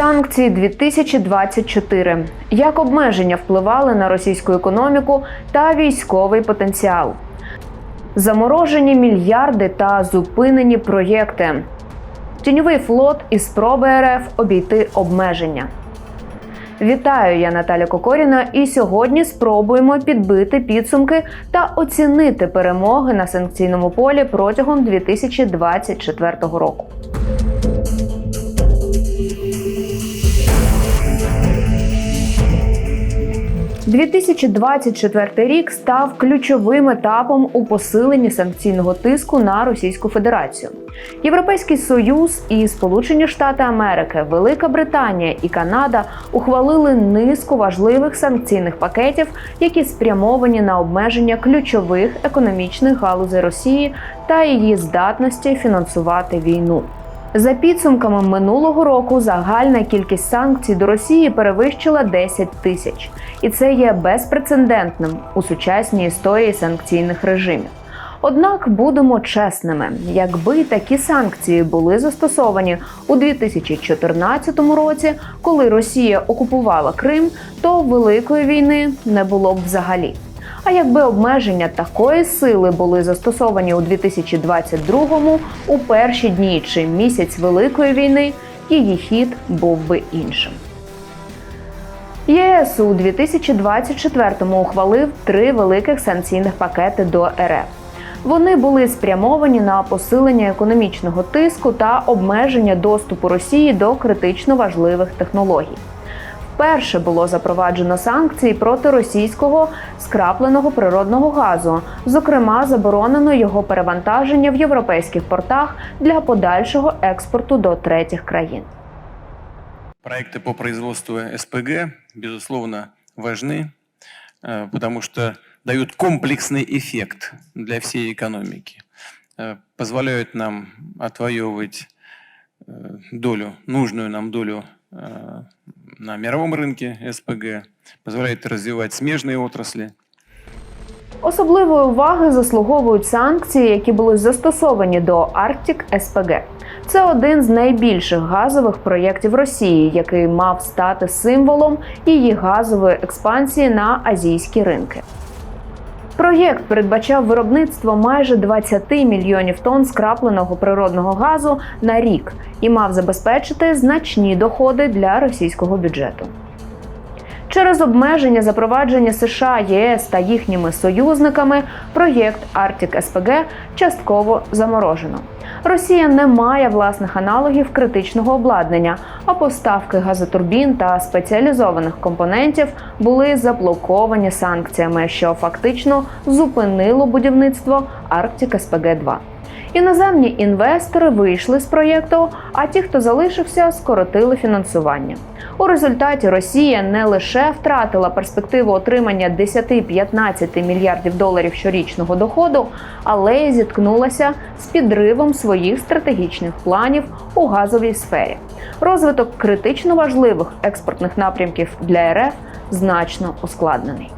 Санкції 2024. Як обмеження впливали на російську економіку та військовий потенціал? Заморожені мільярди та зупинені проєкти. Тіньовий флот і спроби РФ обійти обмеження. Вітаю, я Наталя Кокоріна, і сьогодні спробуємо підбити підсумки та оцінити перемоги на санкційному полі протягом 2024 року. – 2024 рік став ключовим етапом у посиленні санкційного тиску на Російську Федерацію. Європейський Союз і Сполучені Штати Америки, Велика Британія і Канада ухвалили низку важливих санкційних пакетів, які спрямовані на обмеження ключових економічних галузей Росії та її здатності фінансувати війну. За підсумками минулого року загальна кількість санкцій до Росії перевищила 10 тисяч, і це є безпрецедентним у сучасній історії санкційних режимів. Однак будемо чесними, якби такі санкції були застосовані у 2014 році, коли Росія окупувала Крим, то великої війни не було б взагалі. А якби обмеження такої сили були застосовані у 2022-му, у перші дні чи місяць великої війни, її хід був би іншим. ЄС у 2024-му ухвалив три великих санкційних пакети до РФ. Вони були спрямовані на посилення економічного тиску та обмеження доступу Росії до критично важливих технологій Вперше було запроваджено санкції проти російського скрапленого природного газу. Зокрема, заборонено його перевантаження в європейських портах для подальшого експорту до третіх країн. Проекты по производству СПГ, безусловно, важны, э, потому что дают комплексный эффект для всей экономики, э, позволяют нам отвоевывать э, долю, нужную нам долю э, на мировом рынке СПГ, позволяет развивать смежные отрасли, Особливої уваги заслуговують санкції, які були застосовані до Arctic СПГ. Це один з найбільших газових проєктів Росії, який мав стати символом її газової експансії на азійські ринки. Проєкт передбачав виробництво майже 20 мільйонів тонн скрапленого природного газу на рік і мав забезпечити значні доходи для російського бюджету. Через обмеження запровадження США, ЄС та їхніми союзниками проєкт Arctic СПГ частково заморожено. Росія не має власних аналогів критичного обладнання, а поставки газотурбін та спеціалізованих компонентів були заблоковані санкціями, що фактично зупинило будівництво Arctic СПГ 2 Іноземні інвестори вийшли з проєкту, а ті, хто залишився, скоротили фінансування. У результаті Росія не лише втратила перспективу отримання 10-15 мільярдів доларів щорічного доходу, але й зіткнулася з підривом своїх стратегічних планів у газовій сфері. Розвиток критично важливих експортних напрямків для РФ значно ускладнений.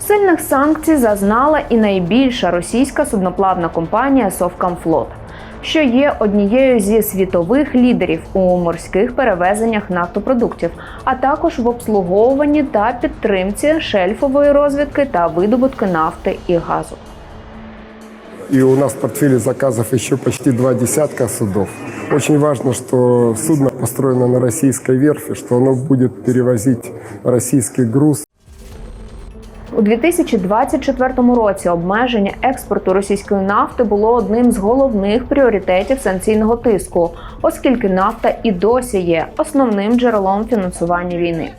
Сильних санкцій зазнала і найбільша російська судноплавна компанія Совкамфлот, що є однією зі світових лідерів у морських перевезеннях нафтопродуктів, а також в обслуговуванні та підтримці шельфової розвідки та видобутки нафти і газу. И у нас в портфеле заказов еще почти два десятка судов. Очень важно, что судно построено на российской верфи, что оно будет перевозить российский груз. У 2024 році обмеження експорту російської нафти було одним з головних пріоритетів санкційного тиску, оскільки нафта і досі є основним джерелом фінансування війни.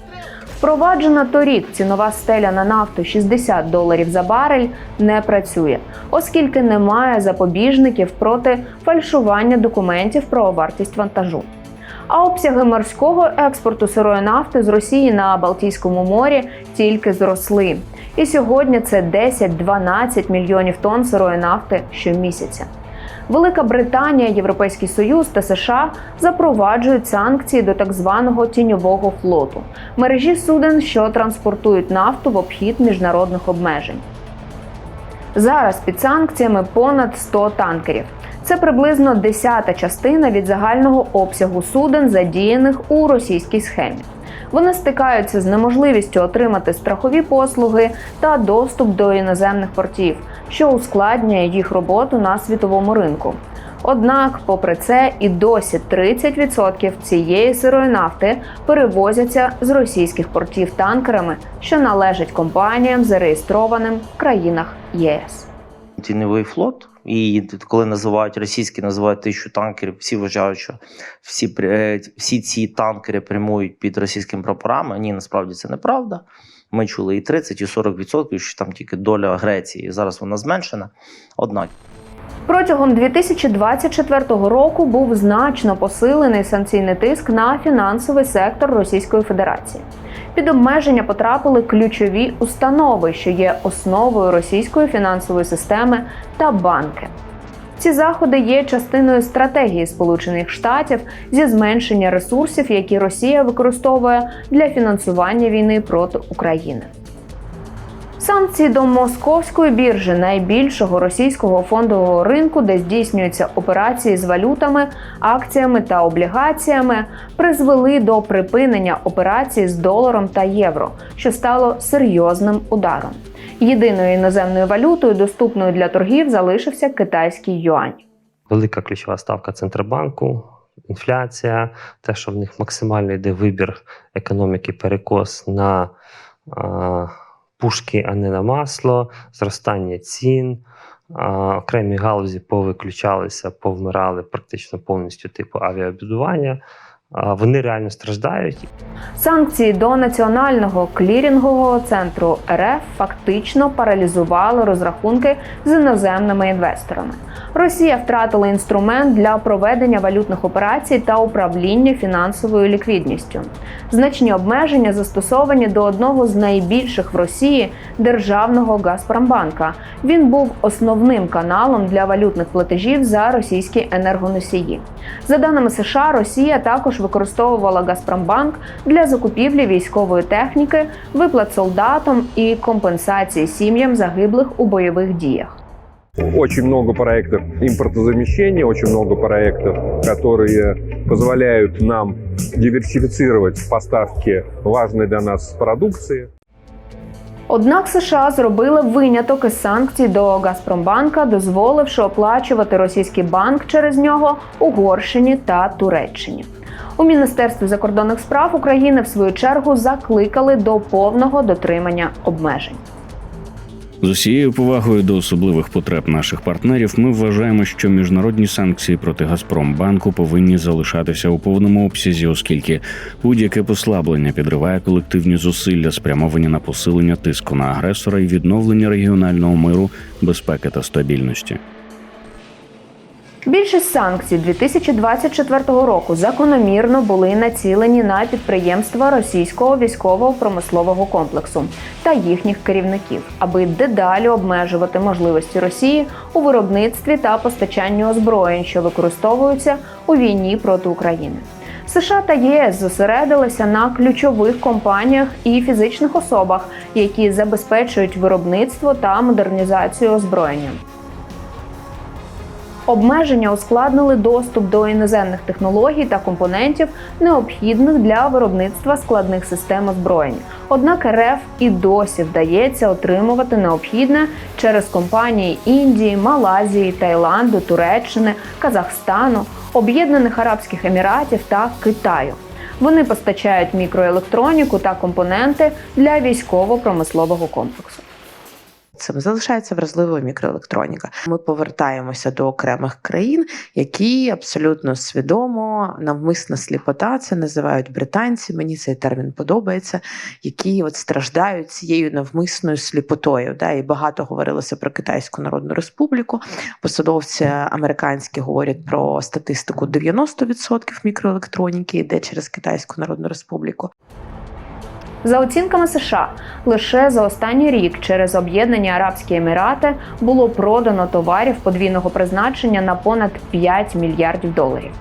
Впроваджена торік цінова стеля на нафту 60 доларів за барель не працює, оскільки немає запобіжників проти фальшування документів про вартість вантажу. А обсяги морського експорту сирої нафти з Росії на Балтійському морі тільки зросли. І сьогодні це 10-12 мільйонів тонн сирої нафти щомісяця. Велика Британія, Європейський Союз та США запроваджують санкції до так званого тіньового флоту мережі суден, що транспортують нафту в обхід міжнародних обмежень. Зараз під санкціями понад 100 танкерів. Це приблизно десята частина від загального обсягу суден, задіяних у російській схемі. Вони стикаються з неможливістю отримати страхові послуги та доступ до іноземних портів, що ускладнює їх роботу на світовому ринку. Однак, попри це, і досі 30% цієї сирої нафти перевозяться з російських портів танкерами, що належать компаніям, зареєстрованим в країнах ЄС. Тіньовий флот, і коли називають російські, називають тисячу танкерів, всі вважають, що всі, при- всі ці танкери прямують під російськими прапорами. Ні, насправді це неправда. Ми чули і 30, і 40 відсотків, що там тільки доля Греції. Зараз вона зменшена. Однак Протягом 2024 року був значно посилений санкційний тиск на фінансовий сектор Російської Федерації. Під обмеження потрапили ключові установи, що є основою російської фінансової системи та банки. Ці заходи є частиною стратегії Сполучених Штатів зі зменшення ресурсів, які Росія використовує для фінансування війни проти України. Санкції до московської біржі, найбільшого російського фондового ринку, де здійснюються операції з валютами, акціями та облігаціями, призвели до припинення операцій з доларом та євро, що стало серйозним ударом. Єдиною іноземною валютою, доступною для торгів, залишився китайський юань. велика ключова ставка Центробанку, інфляція, те, що в них максимально йде вибір економіки, перекос на а, пушки, а не на масло, зростання цін. Окремі галузі повиключалися, повмирали практично повністю типу авіабудування. Вони реально страждають. Санкції до національного клірінгового центру РФ фактично паралізували розрахунки з іноземними інвесторами. Росія втратила інструмент для проведення валютних операцій та управління фінансовою ліквідністю. Значні обмеження застосовані до одного з найбільших в Росії державного Газпромбанка. Він був основним каналом для валютних платежів за російські енергоносії. За даними США, Росія також використовувала Газпромбанк для закупівлі військової техніки, виплат солдатам і компенсації сім'ям загиблих у бойових діях. Очень много проектов импортозамещения, очень много проектов, которые позволяют нам диверсифицировать поставки важной для нас продукции. Однак США зробили виняток із санкцій до Газпромбанка, дозволивши оплачувати російський банк через нього Угорщині та Туреччині. У Міністерстві закордонних справ України в свою чергу закликали до повного дотримання обмежень. З усією повагою до особливих потреб наших партнерів, ми вважаємо, що міжнародні санкції проти Газпромбанку повинні залишатися у повному обсязі, оскільки будь-яке послаблення підриває колективні зусилля, спрямовані на посилення тиску на агресора і відновлення регіонального миру, безпеки та стабільності. Більшість санкцій 2024 року закономірно були націлені на підприємства російського військово-промислового комплексу та їхніх керівників, аби дедалі обмежувати можливості Росії у виробництві та постачанні озброєнь, що використовуються у війні проти України. США та ЄС зосередилися на ключових компаніях і фізичних особах, які забезпечують виробництво та модернізацію озброєння. Обмеження ускладнили доступ до іноземних технологій та компонентів, необхідних для виробництва складних систем озброєнь. Однак РФ і досі вдається отримувати необхідне через компанії Індії, Малайзії, Таїланду, Туреччини, Казахстану, Об'єднаних Арабських Еміратів та Китаю. Вони постачають мікроелектроніку та компоненти для військово-промислового комплексу. Цим залишається вразливою мікроелектроніка. Ми повертаємося до окремих країн, які абсолютно свідомо навмисна сліпота, це називають британці. Мені цей термін подобається, які от страждають цією навмисною сліпотою. Да, і багато говорилося про Китайську Народну Республіку. Посадовці американські говорять про статистику 90% мікроелектроніки йде через Китайську Народну Республіку. За оцінками США, лише за останній рік через об'єднані Арабські Емірати було продано товарів подвійного призначення на понад 5 мільярдів доларів.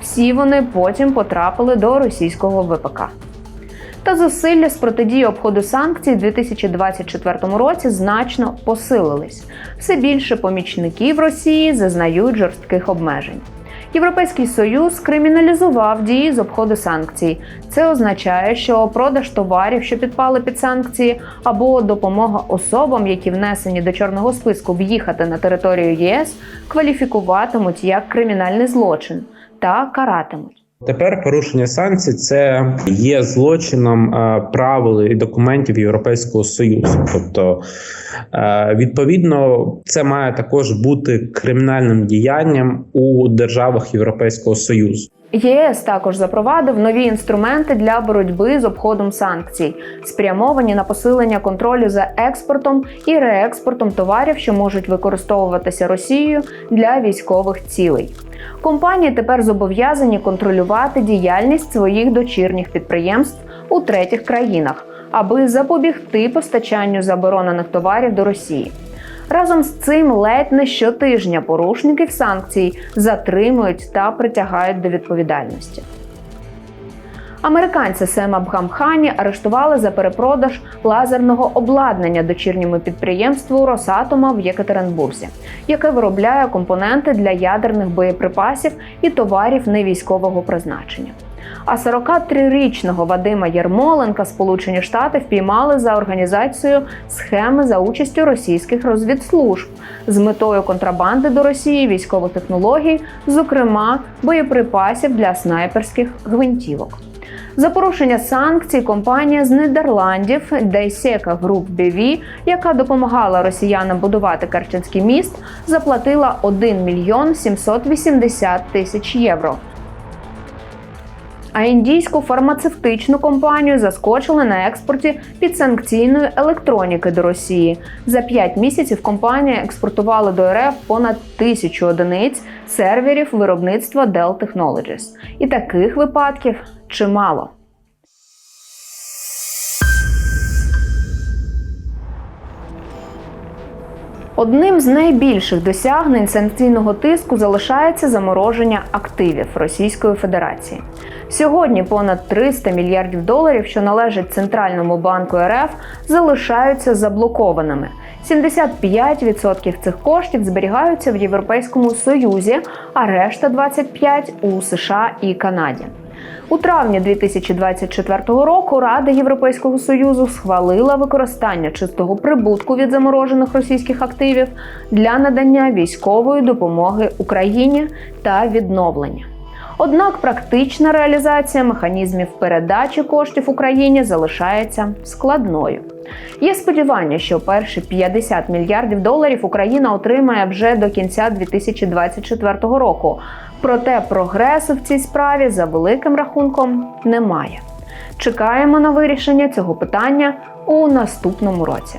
Всі вони потім потрапили до російського ВПК. та зусилля з протидії обходу санкцій у 2024 році значно посилились. Все більше помічників Росії зазнають жорстких обмежень. Європейський союз криміналізував дії з обходу санкцій. Це означає, що продаж товарів, що підпали під санкції, або допомога особам, які внесені до чорного списку, в'їхати на територію ЄС, кваліфікуватимуть як кримінальний злочин та каратимуть. Тепер порушення санкцій це є злочином е, правил і документів Європейського союзу. Тобто, е, відповідно, це має також бути кримінальним діянням у державах Європейського союзу. ЄС також запровадив нові інструменти для боротьби з обходом санкцій, спрямовані на посилення контролю за експортом і реекспортом товарів, що можуть використовуватися Росією для військових цілей. Компанії тепер зобов'язані контролювати діяльність своїх дочірніх підприємств у третіх країнах, аби запобігти постачанню заборонених товарів до Росії. Разом з цим ледь не щотижня порушників санкцій затримують та притягають до відповідальності. Американця Сема Бхамхані арештували за перепродаж лазерного обладнання дочірньому підприємству Росатома в Єкатеринбурзі, яке виробляє компоненти для ядерних боєприпасів і товарів невійськового призначення. А 43-річного Вадима Єрмоленка Сполучені Штати впіймали за організацію схеми за участю російських розвідслужб з метою контрабанди до Росії військових технологій, зокрема боєприпасів для снайперських гвинтівок. За порушення санкцій компанія з Нідерландів Дейсека Груп BV, яка допомагала росіянам будувати Керченський міст, заплатила 1 мільйон 780 тисяч євро. А індійську фармацевтичну компанію заскочили на експорті підсанкційної електроніки до Росії. За 5 місяців компанія експортувала до РФ понад тисячу одиниць серверів виробництва Dell Technologies. І таких випадків чимало. Одним з найбільших досягнень санкційного тиску залишається замороження активів Російської Федерації. Сьогодні понад 300 мільярдів доларів, що належать Центральному банку РФ, залишаються заблокованими. 75% цих коштів зберігаються в Європейському Союзі, а решта 25% – у США і Канаді. У травні 2024 року Рада Європейського союзу схвалила використання чистого прибутку від заморожених російських активів для надання військової допомоги Україні та відновлення. Однак практична реалізація механізмів передачі коштів Україні залишається складною. Є сподівання, що перші 50 мільярдів доларів Україна отримає вже до кінця 2024 року. Проте прогресу в цій справі за великим рахунком немає. Чекаємо на вирішення цього питання у наступному році.